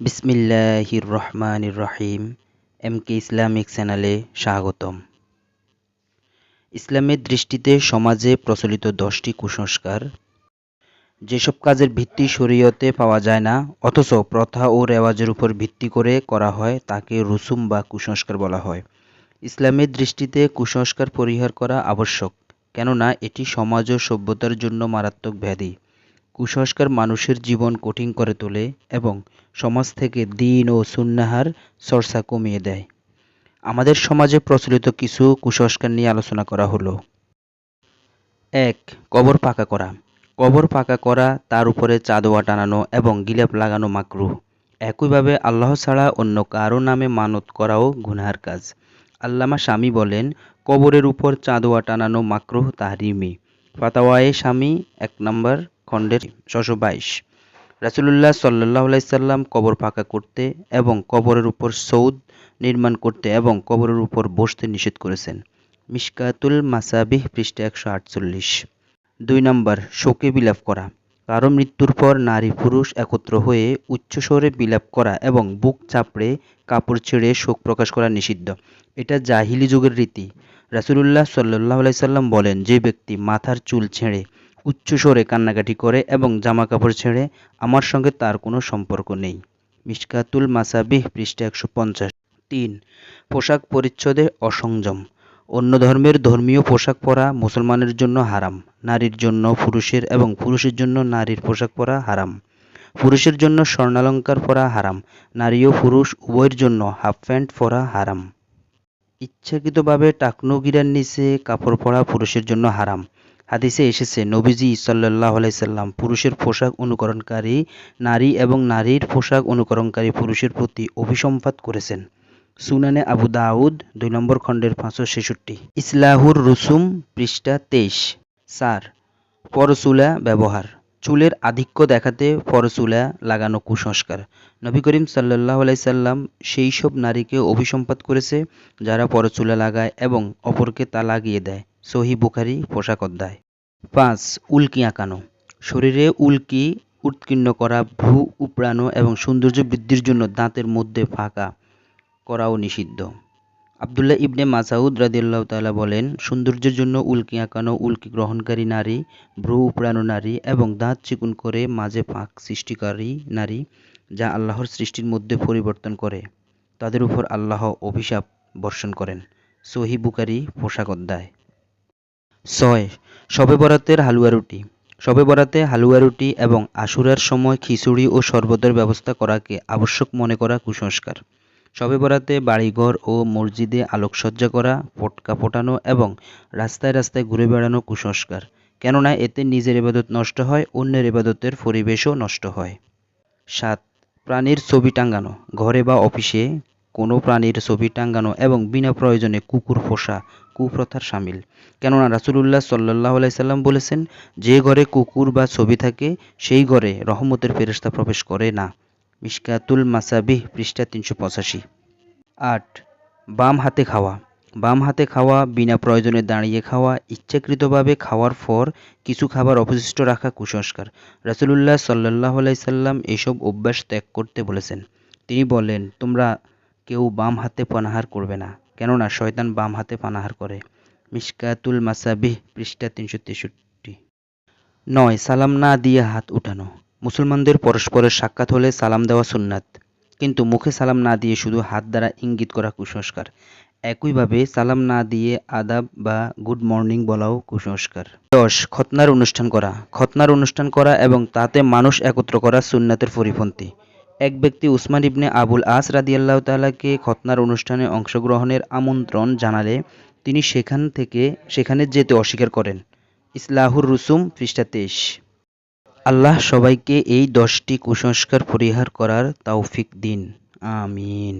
বিসমিল্লাহির রহমানির রহিম। M K Islamic চ্যানেলে স্বাগতম। ইসলামের দৃষ্টিতে সমাজে প্রচলিত দশটি কুসংস্কার। যেসব কাজের ভিত্তি শরীয়তে পাওয়া যায় না, অথচ প্রথা ও রেওয়াজের উপর ভিত্তি করে করা হয়, তাকে রুসুম বা কুসংস্কার বলা হয়। ইসলামের দৃষ্টিতে কুসংস্কার পরিহার করা আবশ্যক, কেননা এটি সমাজ ও সভ্যতার জন্য মারাত্মক ব্যাধি। কুসংস্কার মানুষের জীবন কঠিন করে তোলে এবং সমাজ থেকে দিন ও সুন্নাহার চর্চা কমিয়ে দেয়। আমাদের সমাজে প্রচলিত কিছু কুসংস্কার নিয়ে আলোচনা করা হলো। এক, কবর পাকা করা। কবর পাকা করা, তার উপরে চাঁদোয়া টানানো এবং গিলাপ লাগানো মাকরুহ। একইভাবে আল্লাহ ছাড়া অন্য কারও নামে মানত করাও গুনহার কাজ। আল্লামা স্বামী বলেন, কবরের উপর চাঁদোয়া টানানো মাকরুহ তাহরিমি ফাতাওয়ায়ে স্বামী, এক নম্বর খণ্ডের ছশো বাইশ। রাসুলুল্লাহ সাল্লাহ সাল্লাম কবর পাকা করতে এবং কবরের উপর সৌদ নির্মাণ করতে এবং কবরের উপর বসতে নিষেধ করেছেন। মিসকাতুল মাসাবিহ পৃষ্ঠা একশো আটচল্লিশ। দুই নম্বর, শোকে বিলাপ করা। কারও মৃত্যুর পর নারী পুরুষ একত্র হয়ে উচ্চস্বরে বিলাপ করা এবং বুক চাপড়ে কাপড় ছেড়ে শোক প্রকাশ করা নিষিদ্ধ। এটা জাহিলি যুগের রীতি। রাসুলুল্লাহ সাল্লাহ সাল্লাম বলেন, যে ব্যক্তি মাথার চুল ছেড়ে উচ্চস্বরে কান্নাকাটি করে এবং জামা কাপড় ছেড়ে, আমার সঙ্গে তার কোনো সম্পর্ক নেই। মিসকাতুল মাসাবিহ পৃষ্ঠা একশো পঞ্চাশ। তিন, পোশাক পরিচ্ছদে অসংযম। অন্য ধর্মের ধর্মীয় পোশাক পরা মুসলমানের জন্য হারাম, নারীর জন্য পুরুষের এবং পুরুষের জন্য নারীর পোশাক পরা হারাম। পুরুষের জন্য স্বর্ণালঙ্কার পরা হারাম, নারী ও পুরুষ উভয়ের জন্য হাফ প্যান্ট পরা হারাম। ইচ্ছাকৃতভাবে টাকনো গিরার নিচে কাপড় পরা পুরুষের জন্য হারাম। হাদিসে এসেছে, নবীজি সাল্লাহ আলাইসাল্লাম পুরুষের পোশাক অনুকরণকারী নারী এবং নারীর পোশাক অনুকরণকারী পুরুষের প্রতি অভিসম্পাত করেছেন। সুনানে আবু দাউদ, দুই নম্বর খণ্ডের পাঁচশো ছেষট্টি। ইসলাহুর রুসুম পৃষ্ঠা তেইশ। সার, পরচুলা ব্যবহার। চুলের আধিক্য দেখাতে পরচুলা লাগানো কুসংস্কার। নবী করিম সাল্লাহ আলাইসাল্লাম সেই সব নারীকে অভিসম্পাত করেছে, যারা পরচুলা লাগায় এবং অপরকে তা লাগিয়ে দেয়। সহি বুখারি, পোশাক অধ্যায়। পাঁচ, উল্কি আঁকানো। শরীরে উল্কি, উৎকীর্ণ করা ভ্রু উপড়ানো এবং সৌন্দর্য বৃদ্ধির জন্য দাঁতের মধ্যে ফাঁকা করাও নিষিদ্ধ। আবদুল্লাহ ইবনে মাসাউদ রাদিল্লাহ তালা বলেন, সৌন্দর্যের জন্য উল্কি আঁকানো, উল্কি গ্রহণকারী নারী, ভ্রু উপড়ানো নারী এবং দাঁত চিকুন করে মাঝে ফাঁক সৃষ্টিকারী নারী যা আল্লাহর সৃষ্টির মধ্যে পরিবর্তন করে। তাদের উপর আল্লাহ অভিশাপ বর্ষণ করেন। সহি বুকারি পোশাক অধ্যায়। ছয়, শবে বরাতের হালুয়া রুটি। শবে বরাতে হালুয়া রুটি এবং আশুরার সময় খিচুড়ি ও শরবতের ব্যবস্থা করাকে আবশ্যক মনে করা কুসংস্কার। শবে বরাতে বাড়িঘর ও মসজিদে আলোকসজ্জা করা পটকা ফোটানো এবং রাস্তায় রাস্তায় ঘুরে বেড়ানো কুসংস্কার। কেননা এতে নিজের ইবাদত নষ্ট হয়, অন্যের ইবাদতের পরিবেশও নষ্ট হয়। সাত, প্রাণীর ছবি টাঙ্গানো ঘরে বা অফিসে কোনো প্রাণীর ছবি টাঙ্গানো এবং বিনা প্রয়োজনে কুকুর, পোষা, কুপ্রথার সামিল। কেননা রাসুলুল্লাহ সাল্লাহ আলাইসাল্লাম বলেছেন, যে ঘরে কুকুর বা ছবি থাকে, সেই ঘরে রহমতের ফেরস্তা প্রবেশ করে না। মিসকাতুল মাসাবিহ পৃষ্ঠা তিনশো পঁচাশি। আট, বাম হাতে খাওয়া। বাম হাতে খাওয়া, বিনা প্রয়োজনে দাঁড়িয়ে খাওয়া, ইচ্ছাকৃতভাবে খাওয়ার পর কিছু খাবার অবশিষ্ট রাখা কুসংস্কার। রাসুলুল্লাহ সাল্লাহ আলাইসাল্লাম এসব অভ্যাস ত্যাগ করতে বলেছেন। তিনি বলেন, তোমরা কেউ বাম হাতে পানাহার করবে না, কেননা শয়তান বাম হাতে পানাহার করে। মিসকাতুল মাসাবিহ পৃষ্ঠা তিনশো তেষট্টি। নয়, সালাম না দিয়ে হাত উঠানো। মুসলমানদের পরস্পরের সাক্ষাৎ হলে সালাম দেওয়া সুন্নাত। কিন্তু মুখে সালাম না দিয়ে শুধু হাত দ্বারা ইঙ্গিত করা কুসংস্কার। একইভাবে সালাম না দিয়ে আদাব বা গুড মর্নিং বলাও কুসংস্কার। দশ খতনার অনুষ্ঠান করা। খতনার অনুষ্ঠান করা এবং তাতে মানুষ একত্র করা সুন্নাতের পরিপন্থী। এক ব্যক্তি উসমান ইবনে আবুল আস রাদিয়াল্লাহ তালাকে খতনার অনুষ্ঠানে অংশগ্রহণের আমন্ত্রণ জানালে তিনি সেখান থেকে, সেখানে যেতে অস্বীকার করেন। ইসলাহুর রুসুম পৃষ্ঠা তেইশ। আল্লাহ সবাইকে এই দশটি কুসংস্কার পরিহার করার তৌফিক দিন। আমিন।